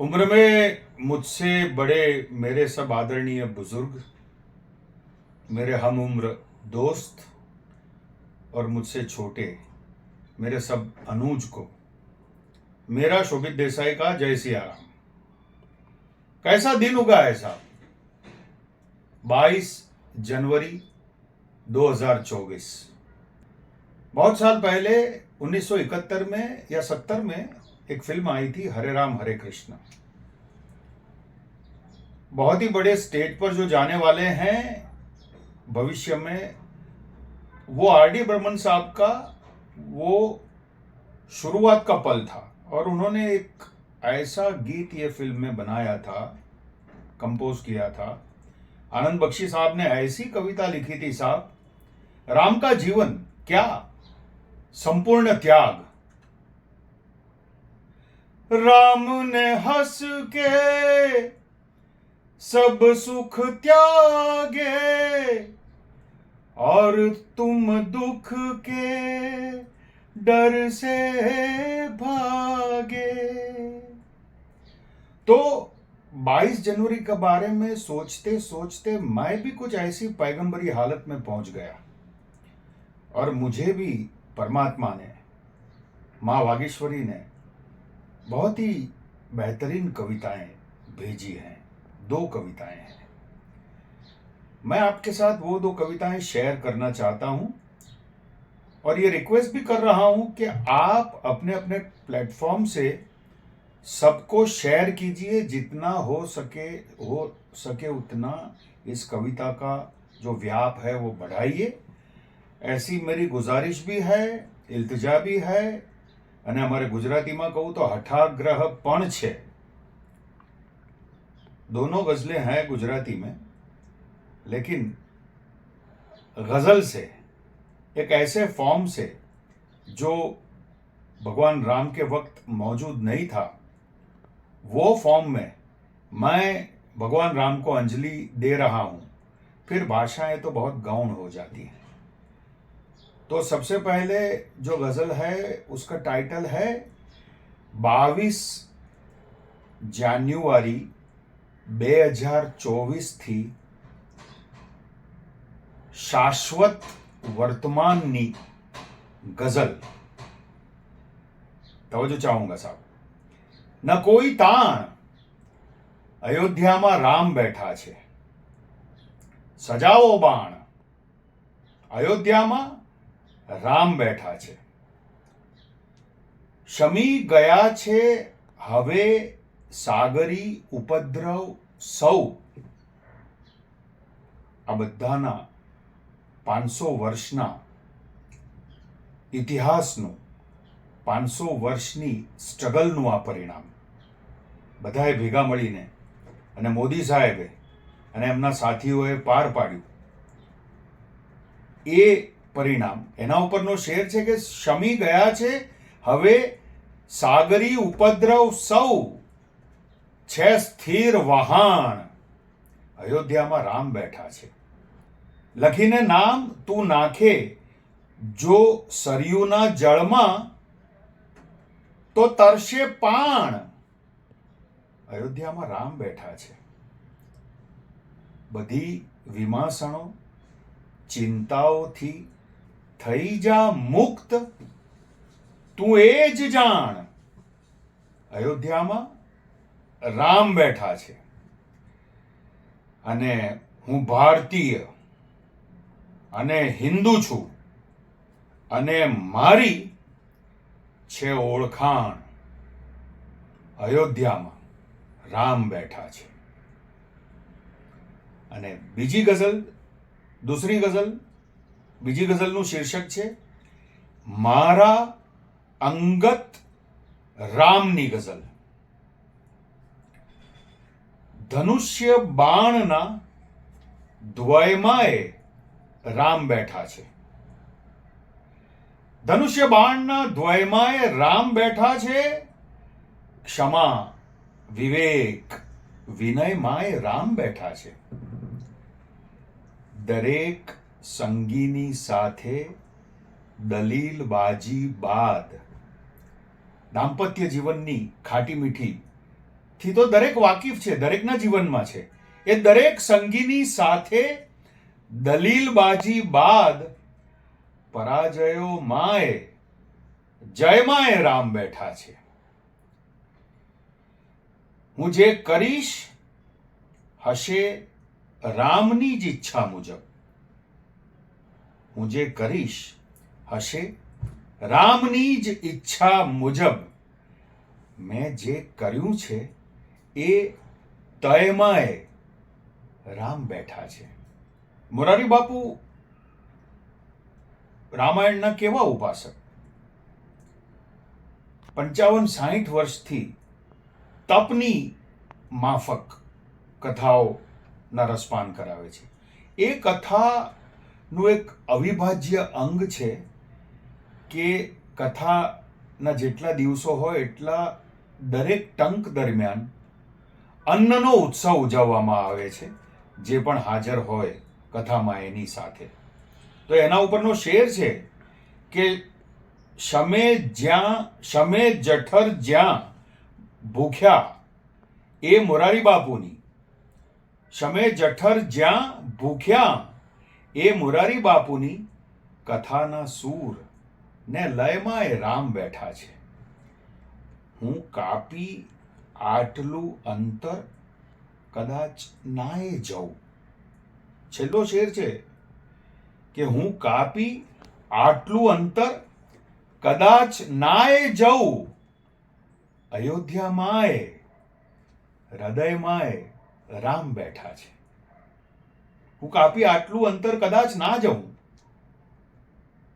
उम्र में मुझसे बड़े मेरे सब आदरणीय बुज़ुर्ग, मेरे हम उम्र दोस्त और मुझसे छोटे मेरे सब अनुज को, मेरा शोभित देसाई का जय सिया राम कैसा दिन उगा साहब? 22 जनवरी 2024 बहुत साल पहले 1971 में या 70 में एक फ़िल्म आई थी हरे राम, हरे कृष्ण। बहुत ही बड़े स्टेज पर जो जाने वाले हैं भविष्य में, वो आर डी बर्मन साहब का वो शुरुआत का पल था और उन्होंने एक ऐसा गीत ये फ़िल्म में बनाया था कंपोज किया था। आनंद बख्शी साहब ने ऐसी कविता लिखी थी, साहब, राम का जीवन क्या, संपूर्ण त्याग राम ने हंस के सब सुख त्यागे और तुम दुख के डर से भागे। तो 22 जनवरी के बारे में सोचते सोचते मैं भी कुछ ऐसी पैगंबरी हालत में पहुँच गया। और मुझे भी परमात्मा ने, माँ वागेश्वरी ने बहुत ही बेहतरीन कविताएँ भेजी हैं, दो कविताएँ हैं। मैं आपके साथ वो दो कविताएँ शेयर करना चाहता हूँ और ये रिक्वेस्ट भी कर रहा हूँ कि आप अपने अपने प्लेटफॉर्म से सबको शेयर कीजिए, जितना हो सके हो सके उतना इस कविता का जो व्याप है वो बढ़ाइए। ऐसी मेरी गुजारिश भी है, इल्तिजा भी है અને અમારે ગુજરાતીમાં કહું તો હઠાગ્રહ પણ છે दोनों गजलें हैं गुजराती में लेकिन गजल से एक ऐसे फॉर्म से जो भगवान राम के वक्त मौजूद नहीं था वो फॉर्म में मैं भगवान राम को अंजलि दे रहा हूं फिर भाषाएं तो बहुत गौण हो जाती हैं तो सबसे पहले जो गजल है उसका टाइटल है बावीस જાન્યુઆરી બે હજાર ચોવીસથી શાશ્વત વર્તમાનની ગઝલ તવજો ચાહુંગા સાહેબ ન કોઈ તાણ અયોધ્યામાં રામ બેઠા છે સજાવો બાણ અયોધ્યામાં રામ બેઠા છે. શમી ગયા છે, હવે સાગરી ઉપદ્રવ સૌ. આ બધાના પાંચસો વર્ષના ઇતિહાસનું પાંચસો વર્ષની સ્ટ્રગલનું આ પરિણામ. બધાએ ભેગા મળીને અને મોદી સાહેબે અને એમના સાથીઓએ પાર પાડ્યું. એ પરિણામ. એના ઉપરનો શેર છે કે શમી ગયા છે. હવે સાગરી ઉપદ્રવ સૌ છે સ્થિર વહાણ. અયોધ્યામાં રામ બેઠા છે. લખીને નામ તું નાખે. જો સરયુના જળમાં, તો તરશે પાણ. અયોધ્યામાં રામ બેઠા છે. બધી વિમાસણો ચિંતાઓથી થઈ જા મુક્ત, તું એ જ જાણ. અયોધ્યામાં રામ બેઠા છે. અને હું ભારતીય અને હિન્દુ છું અને મારી છે ઓળખાણ. અયોધ્યામાં રામ બેઠા છે. અને બીજી ગઝલ, દૂસરી ગઝલ બીજી ગઝલનું શીર્ષક છે, મારા અંગત રામની ગઝલ. ધનુષ્ય બાણના દ્વયમાએ રામ બેઠા છે. ધનુષ્ય બાણના દ્વયમાએ રામ બેઠા છે. ક્ષમા, વિવેક, વિનયમાએ રામ બેઠા છે. દરેક સંગીની સાથે દલીલબાજી બાદ દાંપત્ય જીવનની ખાટી મીઠી. થી તો દરેક વાકીફ છે, દરેકના જીવનમાં છે. એ દરેક સંગીની સાથે દલીલબાજી બાદ પરાજયો માએ જયમાએ રામ બેઠા છે. હું જે કરીશ હશે રામની જ ઈચ્છા મુજબ. હું જે કરીશ હશે રામની જ ઈચ્છા મુજબ. મેં જે કર્યું છે એ તયમાએ રામ બેઠા છે. મોરારી બાપુ, રામાયણના કેવા ઉપાસક? પંચાવન સાહીઠ વર્ષથી તપની માફક કથાઓના રસપાન કરાવે છે. એ કથાનું એક અવિભાજ્ય અંગ છે કે કથાના જેટલા દિવસો હોય એટલા દરેક ટંક દરમિયાન અન્નનો ઉત્સવ ઉજવવામાં આવે છે, જે પણ હાજર હોય કથામાં એની સાથે. તો એના ઉપરનો શેર છે કે શમે જ્યાં, શમે જઠર જ્યાં ભૂખ્યા એ મોરારી બાપુની. શમે જઠર જ્યાં ભૂખ્યા એ મોરારી બાપુની કથાના સૂર ને લયમાં એ રામ બેઠા છે. હું કાપી આટલું અંતર કદાચ નાએ જઉં. છેલ્લો શેર છે કે હું કાપી આટલું અંતર કદાચ નાએ જઉં. અયોધ્યામાંય હૃદયમાંય રામ બેઠા છે. હું કાપી આટલું અંતર કદાચ ના જઉં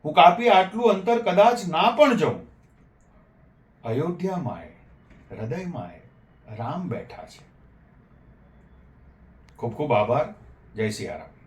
હું કાપી આટલું અંતર કદાચ ના પણ જઉં અયોધ્યામાં હૃદયમાં રામ બેઠા છે. ખૂબ ખૂબ આભાર. જય સિયારામ.